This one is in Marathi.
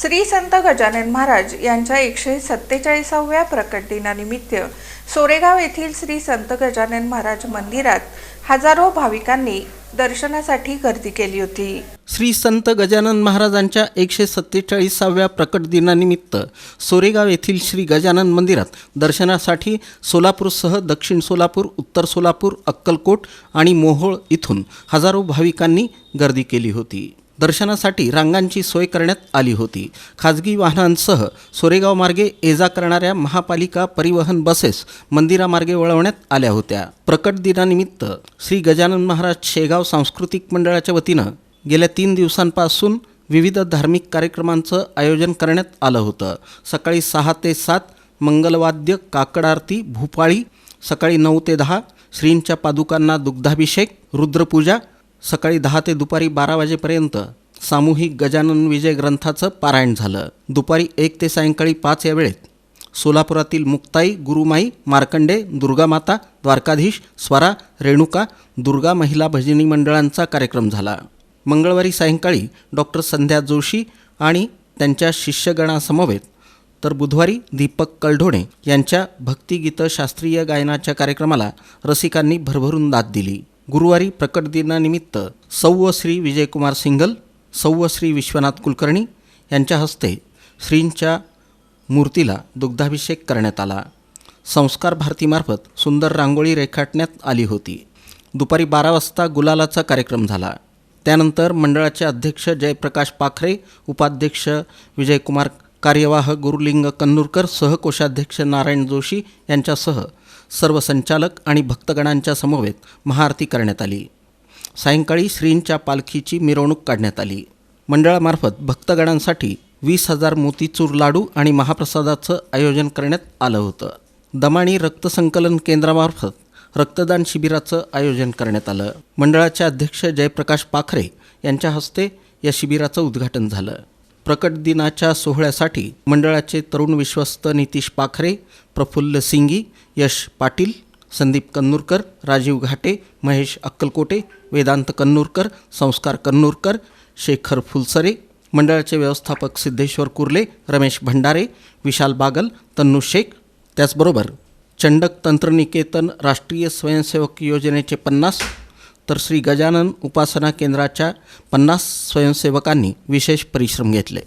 श्री संत गजानन महाराज यांच्या एकशे सत्तेचाळीसाव्या प्रकट दिनानिमित्त सोरेगाव येथील श्री संत गजानन महाराज मंदिरात हजारो भाविकांनी दर्शनासाठी गर्दी केली होती. श्री संत गजानन महाराजांच्या एकशे सत्तेचाळीसाव्या प्रकट दिनानिमित्त सोरेगाव येथील श्री गजानन मंदिरात दर्शनासाठी सोलापूरसह दक्षिण सोलापूर उत्तर सोलापूर अक्कलकोट आणि मोहोळ इथून हजारो भाविकांनी गर्दी केली होती. दर्शनासाठी रांगांची सोय करण्यात आली होती. खाजगी वाहनांसह सोरेगाव मार्गे ये जा करणाऱ्या महापालिका परिवहन बसेस मंदिरामार्गे वळवण्यात आल्या होत्या. प्रकट दिनानिमित्त श्री गजानन महाराज शेगाव सांस्कृतिक मंडळाच्या वतीनं गेल्या तीन दिवसांपासून विविध धार्मिक कार्यक्रमांचं आयोजन करण्यात आलं होतं. सकाळी सहा ते सात मंगलवाद्य काकड आरती भूपाळी सकाळी नऊ ते दहा श्रींच्या पादुकांना दुग्धाभिषेक रुद्रपूजा सकाळी दहा ते दुपारी बारा वाजेपर्यंत सामूहिक गजानन विजय ग्रंथाचं पारायण झालं. दुपारी एक ते सायंकाळी पाच या वेळेत. सोलापुरातील मुक्ताई गुरुमाई मार्कंडे दुर्गामाता द्वारकाधीश स्वरा रेणुका दुर्गा महिला भजनी मंडळांचा कार्यक्रम झाला. मंगळवारी सायंकाळी डॉक्टर संध्या जोशी आणि त्यांच्या शिष्यगणासमवेत तर बुधवारी दीपक कलढोणे यांच्या भक्तिगीतं शास्त्रीय गायनाच्या कार्यक्रमाला रसिकांनी भरभरून दाद दिली. गुरुवारी प्रकट दिनानिमित्त सौव श्री विजयकुमार सिंगल सौव श्री विश्वनाथ कुलकर्णी यांच्या हस्ते श्रींच्या मूर्तीला दुग्धाभिषेक करण्यात आला. संस्कार भारतीमार्फत सुंदर रांगोळी रेखाटण्यात आली होती. दुपारी बारा वाजता गुलालाचा कार्यक्रम झाला. त्यानंतर मंडळाचे अध्यक्ष जयप्रकाश पाखरे उपाध्यक्ष विजयकुमार कार्यवाह गुरुलिंग कन्नूरकर सहकोषाध्यक्ष नारायण जोशी यांच्यासह सर्व संचालक आणि भक्तगणांच्या समवेत महाआरती करण्यात आली. सायंकाळी श्रींच्या पालखीची मिरवणूक काढण्यात आली. मंडळामार्फत भक्तगणांसाठी वीस हजार मोतीचूर लाडू आणि महाप्रसादाचं आयोजन करण्यात आलं होतं. दमाणी रक्तसंकलन केंद्रामार्फत रक्तदान शिबिराचं आयोजन करण्यात आलं. मंडळाचे अध्यक्ष जयप्रकाश पाखरे यांच्या हस्ते या शिबिराचं उद्घाटन झालं. प्रकट दिनाच्या सोहळ्यासाठी मंडळाचे तरुण विश्वस्त नितीश पाखरे प्रफुल्ल सिंगी यश पाटील संदीप कन्नूरकर राजीव घाटे महेश अक्कलकोटे वेदांत कन्नूरकर संस्कार कन्नूरकर शेखर फुलसरे मंडळाचे व्यवस्थापक सिद्धेश्वर कुर्ले रमेश भंडारे विशाल बागल तन्नू शेख. त्याचबरोबर चंडक तंत्रनिकेतन राष्ट्रीय स्वयंसेवक योजनेचे पन्नास तर श्री गजानन उपासना केंद्राच्या पन्नास स्वयंसेवकांनी विशेष परिश्रम घेतले.